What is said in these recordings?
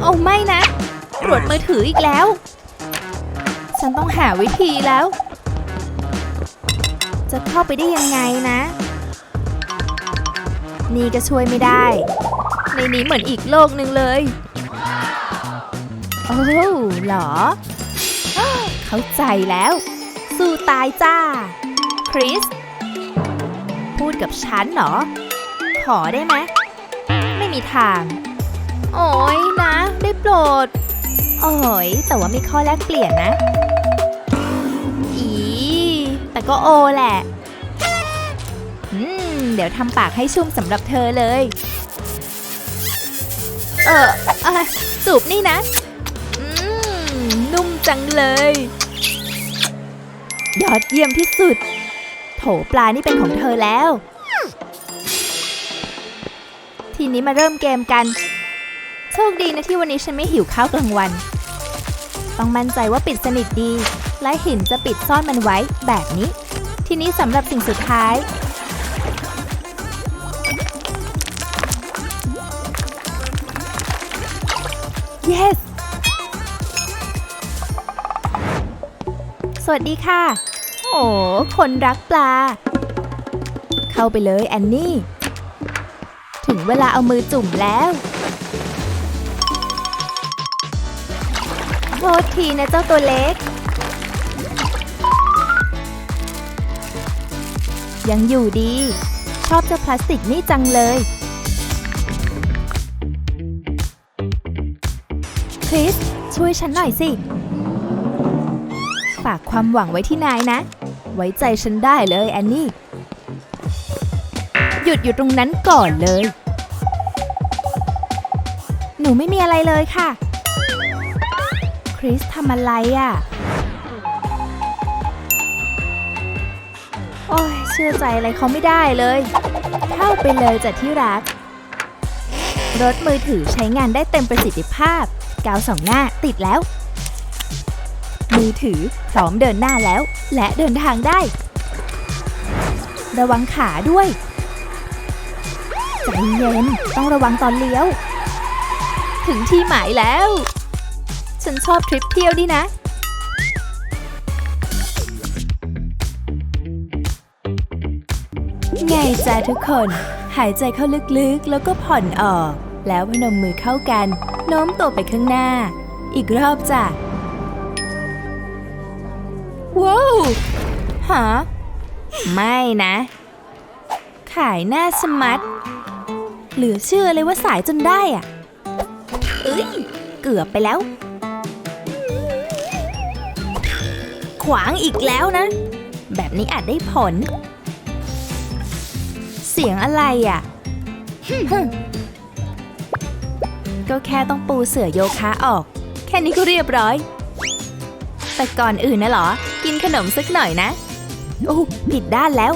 เอาไม่นะ ตรวจมือถืออีกแล้ว ฉันต้องหาวิธีแล้ว จะเข้าไปได้ยังไงนะ นี่ก็ช่วยไม่ได้ ในนี้เหมือนอีกโลกหนึ่งเลย โอ้หรอ เข้าใจแล้ว สู้ตายจ้า คริส พูดกับฉันเหรอ ขอได้ไหม ไม่มีทาง โอ้ยนะ ได้โปรด โอ้ยแต่ว่ามีข้อแลกเปลี่ยนนะ อี แต่ก็โอแหละอืมเดี๋ยวทำปากให้ชุ่มสำหรับเธอเลย เอออะสูบนี่นะ อืม นุ่มจังเลย ยอดเยี่ยมที่สุด โถปลานี่เป็นของเธอแล้ว ทีนี้มาเริ่มเกมกัน โชคดีนะที่วันนี้ฉันไม่หิวข้าวกลางวัน ต้องมั่นใจว่าปิดสนิทดี และหินจะปิดซ่อนมันไว้แบบนี้ ทีนี้สำหรับสิ่งสุดท้าย yes สวัสดีค่ะ โอ้คนรักปลา เข้าไปเลยแอนนี่ ถึงเวลาเอามือจุ่มแล้ว โทษทีนะเจ้าตัวเล็ก ยังอยู่ดี ชอบเจ้าพลาสติกนี่จังเลย คริส ช่วยฉันหน่อยสิ ฝากความหวังไว้ที่นายนะ ไว้ใจฉันได้เลยแอนนี่ หยุดอยู่ตรงนั้นก่อนเลย หนูไม่มีอะไรเลยค่ะ คริสทำอะไรอะ่ะ โอ้ยเชื่อใจอะไรเขาไม่ได้เลย เข้าไปเลยจากที่รัก รถมือถือใช้งานได้เต็มประสิทธิภาพ กาวสองหน้าติดแล้ว มือถือพร้อมเดินหน้าแล้ว และเดินทางได้ ระวังขาด้วยใจเย็นต้องระวังตอนเลี้ยว ถึงที่หมายแล้ว ฉันชอบทริปเที่ยวนี่นะ ไงจ้าทุกคน หายใจเข้าลึกๆ แล้วก็ผ่อนออก แล้วพนมมือเข้ากัน โน้มตัวไปข้างหน้า อีกรอบจ้ะ ว้าวหาไม่นะ ขายหน้าสมัดเหลือเชื่อเลยว่าสายจนได้อะ เอ้ย เกือบไปแล้ว ขวางอีกแล้วนะ แบบนี้อาจได้ผล เสียงอะไรอะฮึ่มก็แค่ต้องปูเสือโยคะออก แค่นี้ก็เรียบร้อย แต่ก่อนอื่นนะหรอ กินขนมสักหน่อยนะ โอ้ผิดด้านแล้ว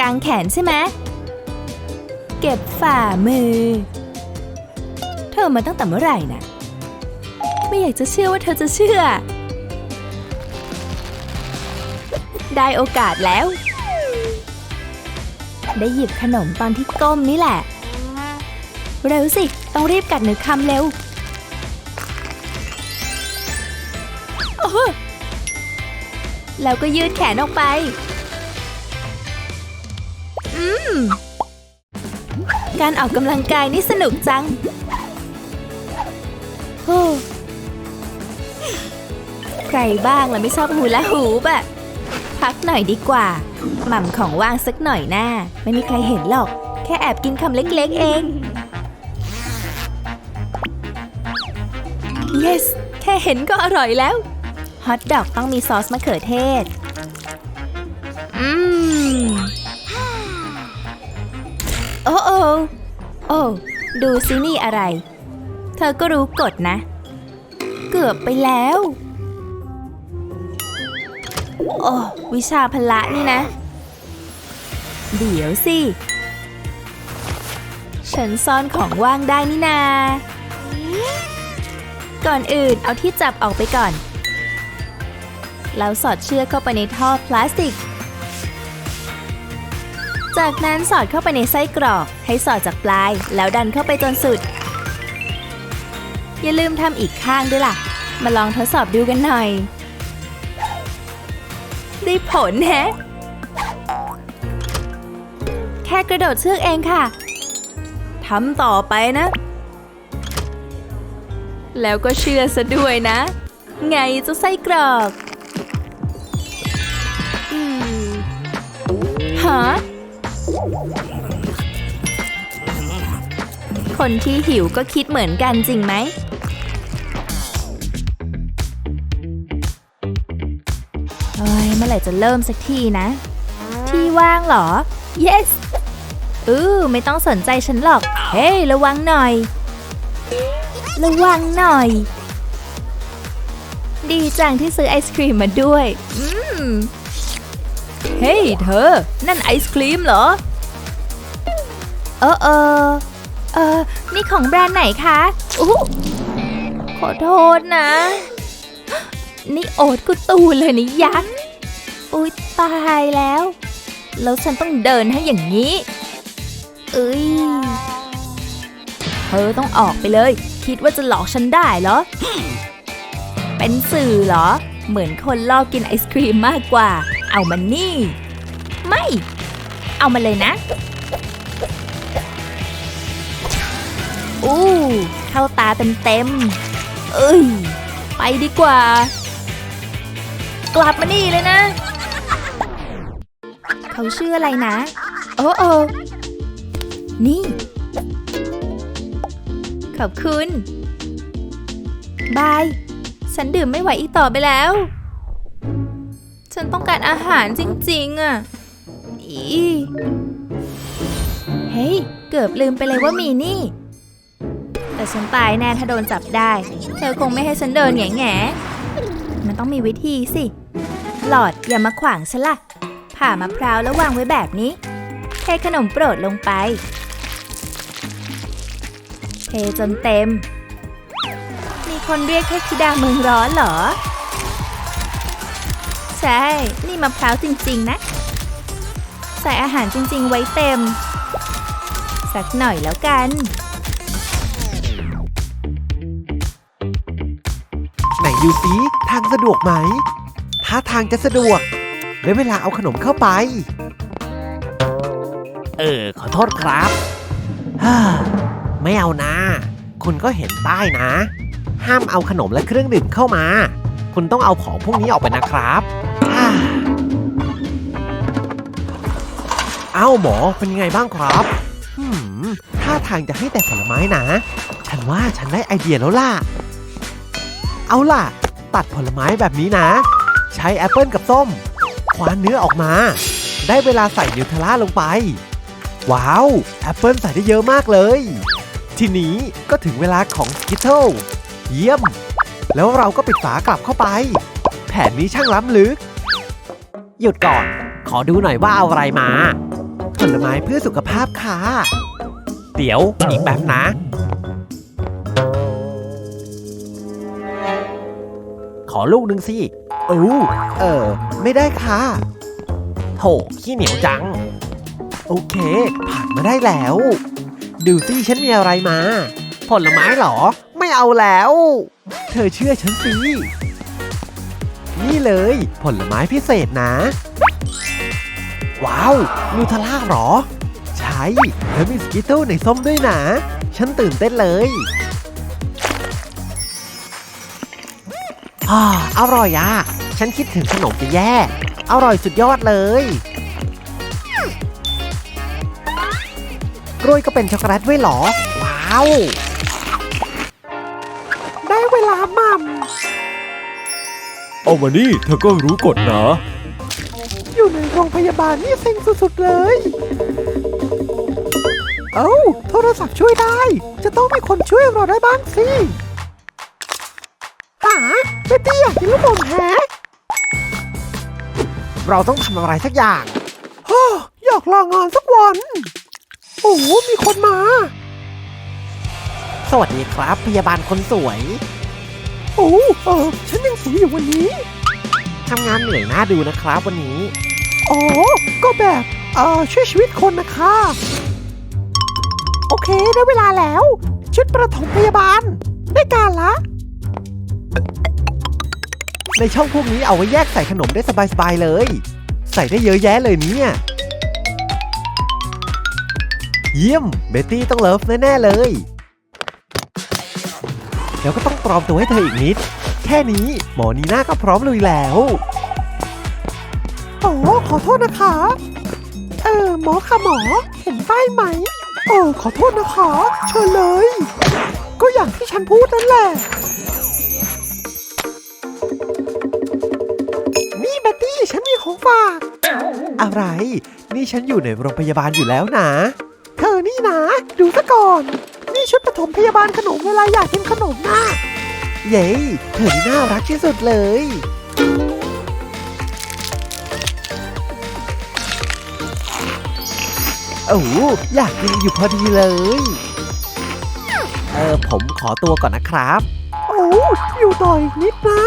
กางแขนใช่ไหมเก็บฝ่ามือ เธอมาตั้งแต่เมื่อไหร่นะไม่อยากจะเชื่อว่าเธอจะเชื่อ ได้โอกาสแล้ว ได้หยิบขนมตอนที่ก้มนี่แหละ เร็วสิ ต้องรีบกัดหนึ่งคำเร็วแล้วก็ยืดแขนออกไป อืม การออกกำลังกายนี่สนุกจังใครบ้างล่ะไม่ชอบฮูแลาฮูปอะ พักหน่อยดีกว่า หม่ำของว่างสักหน่อยหน้า ไม่มีใครเห็นหรอก แค่แอบกินคำเล็กๆเอง yes แค่เห็นก็อร่อยแล้ว ฮอทดอกต้องมีซอสมะเขือเทศ อืม โอ้โอโอ้ดูซินี่อะไร เธอก็รู้กฎนะ เกือบไปแล้ว โอ้วิชาพละนี่นะ เดี๋ยวสิ ฉันซ่อนของว่างได้นี่นา ก่อนอื่นเอาที่จับออกไปก่อน แล้วสอดเชือกเข้าไปในท่อพลาสติก จากนั้นสอดเข้าไปในไส้กรอก ให้สอดจากปลาย แล้วดันเข้าไปจนสุด อย่าลืมทำอีกข้างด้วยล่ะ มาลองทดสอบดูกันหน่อย ได้ผลแฮะ แค่กระโดดเชือกเองค่ะ ทำต่อไปนะ แล้วก็เชื่อซะด้วยนะ ไงจะไส้กรอกอืมฮะคนที่หิวก็คิดเหมือนกันจริงไหม เฮ้ยเมื่อไหร่จะเริ่มสักทีนะ ที่ว่างเหรอ yes อือไม่ต้องสนใจฉันหรอก เฮ้ยระวังหน่อย ระวังหน่อย ดีจังที่ซื้อไอศครีมมาด้วย อืม เฮ้ยเธอ นั่นไอศครีมเหรอ เออเออเออนี่ของแบรนด์ไหนคะอู้ขอโทษนะ นี่โอ๊ตกุตูเลยนี่ยักษ์อุ๊ยตายแล้ว แล้วฉันต้องเดินให้อย่างนี้เอ้ยเธอต้องออกไปเลย คิดว่าจะหลอกฉันได้เหรอ เป็นสื่อเหรอ เหมือนคนลอกกินไอศครีมมากกว่า เอามันนี่ ไม่ เอามาเลยนะ อู้ เข้าตาเต็มๆเอ้ย ไปดีกว่า กลับมานี่เลยนะ เขาชื่ออะไรนะ โอ้โอนี่ ขอบคุณ บาย ฉันดื่มไม่ไหวอีกต่อไปแล้ว ฉันต้องการอาหารจริง ๆอะ อีเฮ้ย เกือบลืมไปเลยว่ามีนี่ แต่ฉันตายแน่ถ้าโดนจับได้ เธอคงไม่ให้ฉันเดินแง่แง่ มันต้องมีวิธีสิ หลอดอย่ามาขวางฉันล่ะ ผ่ามะพร้าวแล้ววางไว้แบบนี้ เทขนมโปรดลงไป เทจนเต็ม มีคนเรียกเทพธิดาเมืองร้อนเหรอ ใช่ นี่มะพร้าวจริงๆนะ ใส่อาหารจริงๆไว้เต็ม สักหน่อยแล้วกัน ดูซิทางสะดวกไหมถ้าทางจะสะดวกได้เวลาเอาขนมเข้าไป เออ ขอโทษครับฮ่าไม่เอานะ คุณก็เห็นป้ายนะ ห้ามเอาขนมและเครื่องดื่มเข้ามา คุณต้องเอาของพวกนี้ออกไปนะครับฮ่าเอ้าหมอเป็นไงบ้างครับหืมท่าทางจะให้แต่ผลไม้นะ ฉันว่าฉันได้ไอเดียแล้วล่ะ เอาล่ะ ตัดผลไม้แบบนี้นะ ใช้แอปเปิลกับส้ม คว้านเนื้อออกมา ได้เวลาใส่นิวเทล่าลงไป ว้าว แอปเปิลใส่ได้เยอะมากเลย ทีนี้ก็ถึงเวลาของสกิทเทิลเยี่ยม แล้วเราก็ปิดฝากลับเข้าไป แผนนี้ช่างล้ำลึก หยุดก่อน ขอดูหน่อยว่าเอาอะไรมา ผลไม้เพื่อสุขภาพค่ะ เดี๋ยวอีกแบบนะ อลูกหนึ่งสิอู้เออ ไม่ได้ค่ะ โถขี้เหนียวจัง โอเค ผ่านมาได้แล้ว ดูสิฉันมีอะไรมา ผลไม้เหรอ ไม่เอาแล้ว เธอเชื่อฉันสิ นี่เลย ผลไม้พิเศษนะ ว้าว นูทลล่าเหรอ ใช่ แล้วมีสกิตเติลในส้มด้วยนะ ฉันตื่นเต้นเลย อ่าอร่อยอะ ฉันคิดถึงขนมจะแย่ อร่อยสุดยอดเลยกล้วยก็เป็นช็อกโกแลตด้วยเหรอ ว้าว ได้เวลามัมเอามานี่เธอก็รู้กฎนะ อยู่ในโรงพยาบาลนี่เซ็งสุดๆเลย เอ้าโทรศัพท์ช่วยได้ จะต้องมีคนช่วยเราได้บ้างสิหา เบตตี้อยากกินลูกอมแฮะเราต้องทำอะไรสักอย่างฮ่ออยากลางานสักวัน โอ้โหมีคนมา สวัสดีครับ พยาบาลคนสวย โอ้เออฉันยังสวยอยู่วันนี้ทำงานเหนื่อยน่าดูนะครับวันนี้ อ๋อ ก็แบบเอ่อช่วยชีวิตคนนะคะ โอเคได้เวลาแล้ว ชุดประถมพยาบาล ได้การละ ในช่องพวกนี้เอาไว้แยกใส่ขนมได้สบายๆเลย ใส่ได้เยอะแยะเลยเนี่ย เยี่ยม เบตตี้ต้องเลิฟแน่ๆเลย แล้วก็ต้องปลอมตัวให้เธออีกนิด แค่นี้หมอนีน่าก็พร้อมลุยแล้วโอ้ขอโทษนะคะ เออหมอค่ะหมอ เห็นป้ายไหม โอ้ขอโทษนะคะ เชิญเลย ก็อย่างที่ฉันพูดนั่นแหละ ฝาก อะไร นี่ฉันอยู่ในโรงพยาบาลอยู่แล้วนะ เธอนี่นะ ดูซะก่อน นี่ชุดปฐมพยาบาลขนมเวลาอยากกินขนมนะเย้เธอนี่น่ารักที่สุดเลย โอ้โหอยากกินอยู่พอดีเลย เออผมขอตัวก่อนนะครับ โอ้อยู่ต่ออีกนิดนะ